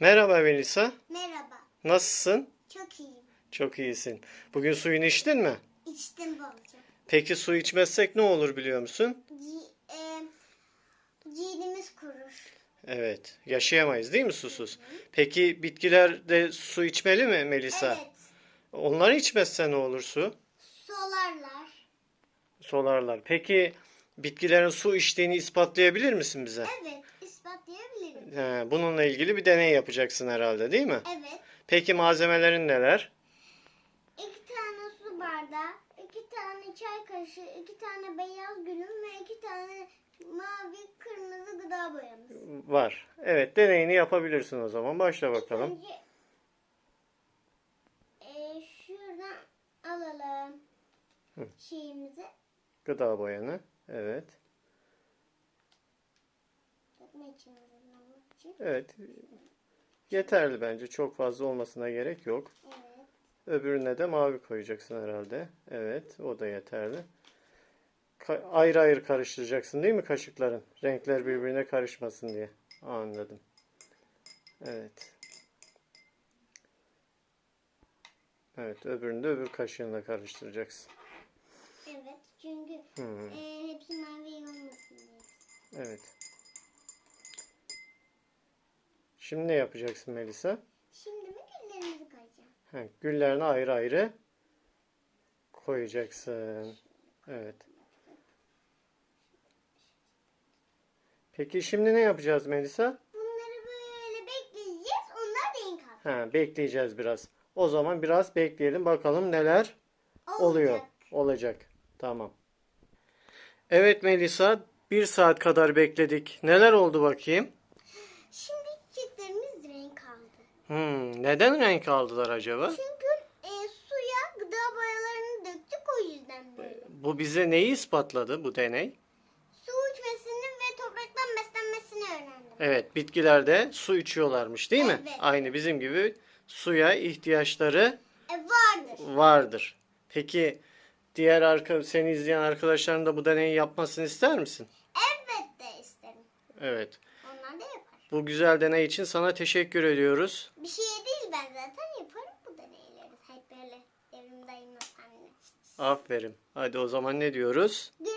Merhaba Melisa. Merhaba. Nasılsın? Çok iyiyim. Çok iyisin. Bugün suyunu içtin mi? İçtim bolca. Peki su içmezsek ne olur biliyor musun? Ci, e, cildimiz kurur. Evet. Yaşayamayız değil mi susuz? Peki bitkiler de su içmeli mi Melisa? Evet. Onlar içmezse ne olur su? Solarlar. Solarlar. Peki bitkilerin su içtiğini ispatlayabilir misin bize? Evet. He, bununla ilgili bir deney yapacaksın herhalde değil mi? Evet. Peki malzemelerin neler? İki tane su bardağı, iki tane çay kaşığı, iki tane beyaz gülüm ve iki tane mavi kırmızı gıda boyamız. Var. Evet deneyini yapabilirsin o zaman. Başla bakalım. Önce e, şuradan alalım Hı. şeyimizi. Gıda boyanı. Evet. Dökme için için. Evet. Yeterli bence. Çok fazla olmasına gerek yok. Evet. Öbürüne de mavi koyacaksın herhalde. Evet. O da yeterli. Ka- ayrı ayrı karıştıracaksın değil mi kaşıkların? Renkler birbirine karışmasın diye. Anladım. Evet. Evet. Öbürünü de öbür kaşığınla karıştıracaksın. Evet. Çünkü Hı. e, hepsi mavi olmasın diye. Evet. Şimdi ne yapacaksın Melisa? Şimdi mi güllerimizi koyacağım? He, güllerini ayrı ayrı koyacaksın. Evet. Peki şimdi ne yapacağız Melisa? Bunları böyle bekleyeceğiz. Onlar renk alacak. Ha, bekleyeceğiz biraz. O zaman biraz bekleyelim bakalım neler oluyor. Olacak. Olacak. Tamam. Evet Melisa, bir saat kadar bekledik. Neler oldu bakayım? Şimdi. Hmm, neden renk aldılar acaba? Çünkü e, suya gıda boyalarını döktük o yüzden böyle. Bu bize neyi ispatladı bu deney? Su içmesini ve topraktan beslenmesini öğrendim. Evet, bitkilerde su içiyorlarmış değil mi? Evet. Aynı bizim gibi suya ihtiyaçları E, vardır. vardır. Peki diğer arka, seni izleyen arkadaşların da bu deneyi yapmasını ister misin? Elbette isterim. Evet. Bu güzel deney için sana teşekkür ediyoruz. Bir şey değil ben zaten yaparım bu deneyleri. Hep böyle evimdeyim anne. Aferin. Hadi o zaman ne diyoruz? Görüşürüz.